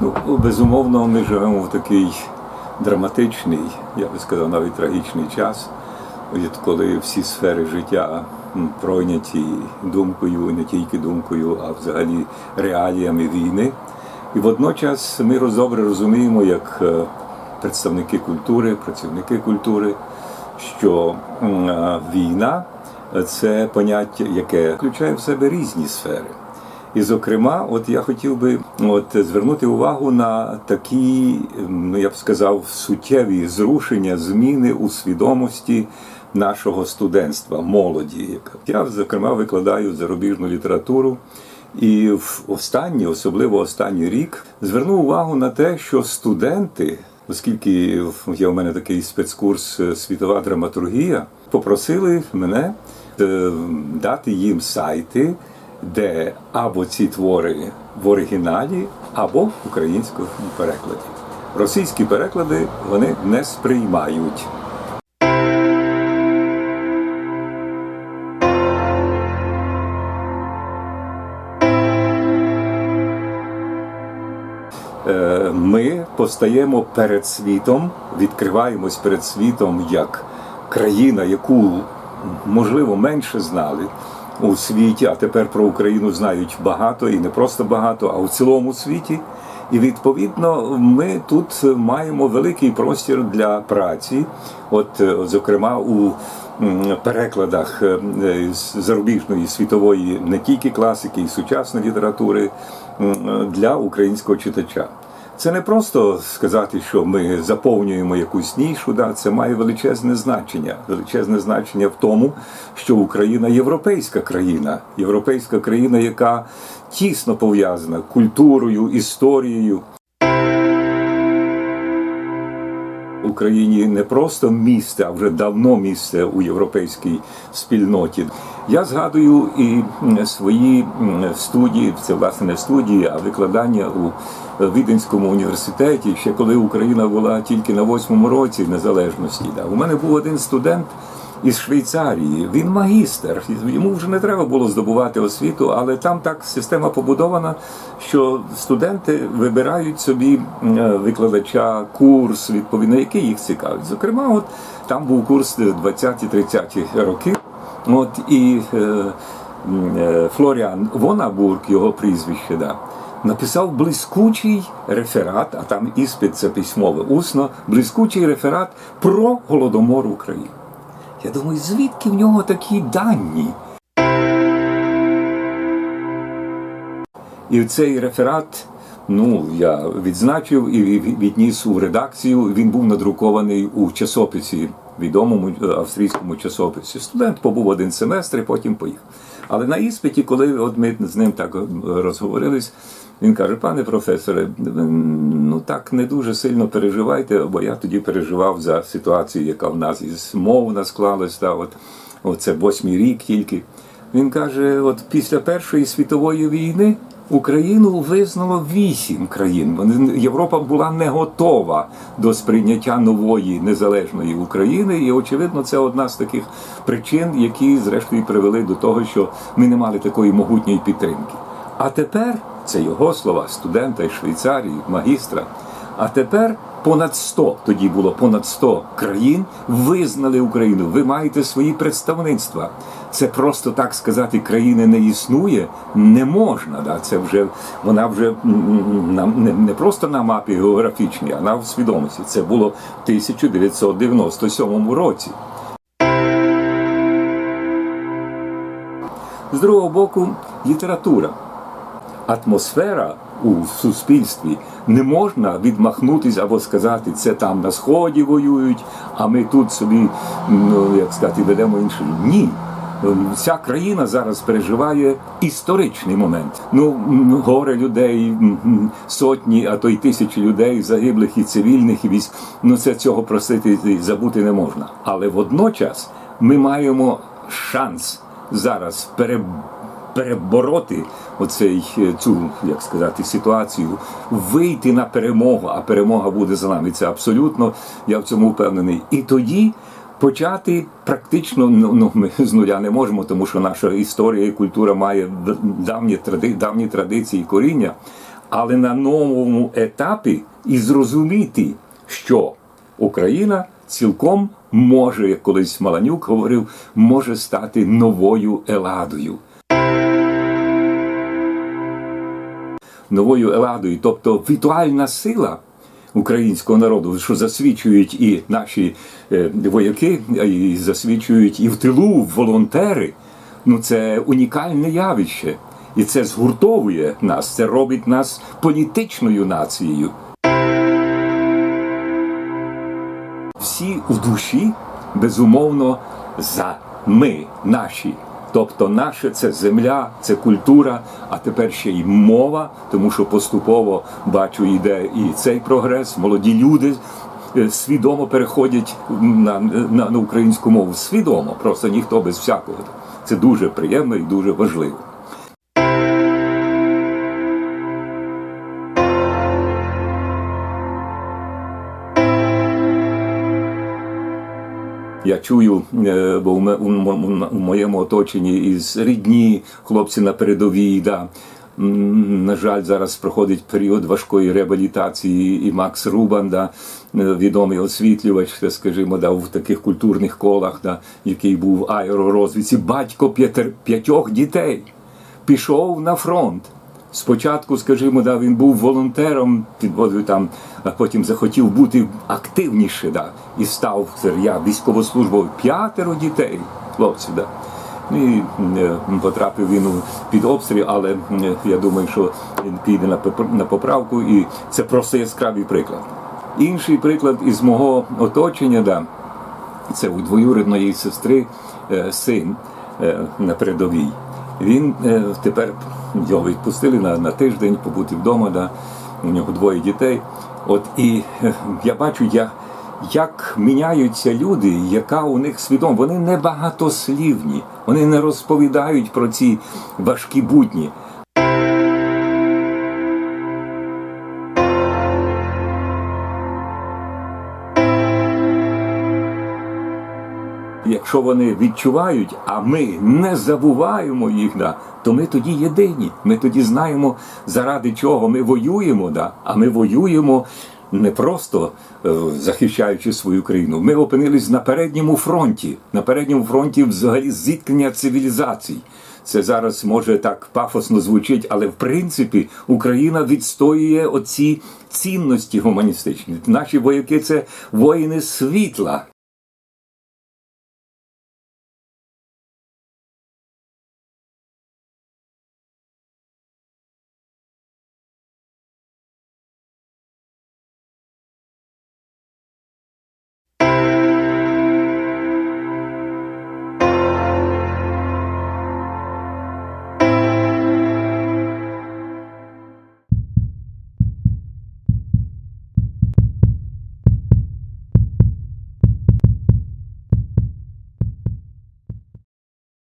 Ну, безумовно, ми живемо в такий драматичний, я би сказав, навіть трагічний час, відколи всі сфери життя пройняті думкою, не тільки думкою, а взагалі реаліями війни. І водночас ми добре розуміємо, як е, представники культури, працівники культури, що е, війна це поняття, яке включає в себе різні сфери. І, зокрема, от я хотів би от звернути увагу на такі, ну я б сказав, суттєві зрушення, зміни у свідомості нашого студентства, молоді. Я, зокрема, викладаю зарубіжну літературу. І в останній, особливо останній рік, звернув увагу на те, що студенти, оскільки є у мене такий спецкурс е, світова драматургія, попросили мене е, дати їм сайти, де або ці твори в оригіналі, або в українському перекладі. Російські переклади вони не сприймають. Е, ми постаємо перед світом, відкриваємось перед світом як країна, яку можливо менше знали у світі, а тепер про Україну знають багато і не просто багато, а у цілому світі. І відповідно ми тут маємо великий простір для праці. От, е, зокрема, у перекладах е, зарубіжної світової не тільки класики, і сучасної літератури для українського читача. Це не просто сказати, що ми заповнюємо якусь нішу, да, це має величезне значення. Величезне значення в тому, що Україна європейська країна, європейська країна, яка тісно пов'язана культурою, історією. Україні не просто місце, а вже давно місце у європейській спільноті. Я згадую і свої студії, це власне не студії, а викладання у Віденському університеті, ще коли Україна була тільки на восьмому році незалежності. У мене був один студент із Швейцарії. Він магістр. Йому вже не треба було здобувати освіту, але там так система побудована, що студенти вибирають собі е, викладача, курс, відповідно, який їх цікавить. Зокрема, от там був курс 20-30 роки. От і е, е, Флоріан Вонабург, його прізвище, да, написав блискучий реферат, а там іспит це письмове, усно, блискучий реферат про голодомор України. Я думаю, звідки в нього такі дані? І цей реферат, ну я відзначив і відніс у редакцію. Він був надрукований у часописі, відомому е, австрійському часописі. Студент побув один семестр, і потім поїхав. Але на іспиті, коли от ми з ним так е, розговорились, він каже: пане професоре, ну так не дуже сильно переживайте, бо я тоді переживав за ситуацію, яка в нас із мовна склалась. Та, от, от це восьмий рік тільки. Він каже: от після Першої світової війни Україну визнало вісім країн. Європа була не готова до сприйняття нової незалежної України, і очевидно, це одна з таких причин, які зрештою привели до того, що ми не мали такої могутньої підтримки. А тепер це його слова, студента із Швейцарії, магістра. А тепер понад 100, тоді було понад 100 країн визнали Україну. Ви маєте свої представництва. Це просто так сказати, країни не існує, не можна. Да? Це вже вона вже м, м, не, не просто на мапі географічній, а на свідомості. Це було в 1997 році. З другого боку, література атмосфера у суспільстві не можна відмахнутися або сказати, це там на сході воюють, а ми тут собі, ну як сказати, ведемо інший. Ні. Вся країна зараз переживає історичний момент. Ну, горе людей, сотні, а то й тисячі людей, загиблих і цивільних, і військ. Ну це цього просити і забути не можна. Але водночас ми маємо шанс зараз пере перебороти оцей е, цю, як сказати, ситуацію, вийти на перемогу, а перемога буде за нами. Це абсолютно, я в цьому впевнений. І тоді почати практично ну, ну ми з нуля не можемо, тому що наша історія і культура має давні тради, давні традиції і коріння. але на новому етапі і зрозуміти, що Україна цілком може, як колись Маланюк говорив, може стати новою Еладою. Новою Еладою, тобто віртуальна сила українського народу, що засвідчують і наші е, вояки, і засвідчують і в тилу волонтери. Ну це унікальне явище. І це згуртовує нас, це робить нас політичною нацією. Всі в душі, безумовно, за ми, наші. Тобто наше це земля, це культура, а тепер ще й мова, тому що поступово бачу, йде і цей прогрес. Молоді люди е, свідомо переходять на, на, на українську мову. Свідомо, просто ніхто без всякого. Це дуже приємно і дуже важливо. Я чую, е, бо у моєму оточенні із рідні хлопці на передовій. Да. На жаль, зараз проходить період важкої реабілітації, і Макс Рубан, да, е, відомий освітлювач, скажімо, да, в таких культурних колах, да, який був в аеророзвідці, батько п'ятьох дітей, пішов на фронт. Спочатку, скажімо, да, він був волонтером, підводив там, а потім захотів бути активніше, да, і став я військовослужбовий п'ятеро дітей, хлопців. Да. Ну, І е, потрапив він під обстріл, але е, я думаю, що він піде на поправку, і це просто яскравий приклад. Інший приклад із мого оточення, да, це у двоюрідної сестри е, син на передовій. Він е, тепер його відпустили на, на тиждень побути вдома. Да. У нього двоє дітей. От і е, я бачу, як, як міняються люди, яка у них свідомо. Вони не багатослівні, вони не розповідають про ці важкі будні. Якщо вони відчувають, а ми не забуваємо їх, да, то ми тоді єдині. Ми тоді знаємо, заради чого ми воюємо, да, а ми воюємо не просто е, захищаючи свою країну. Ми опинились на передньому фронті. На передньому фронті взагалі зіткнення цивілізацій. Це зараз може так пафосно звучить, але в принципі Україна відстоює оці цінності гуманістичні. Наші вояки це воїни світла.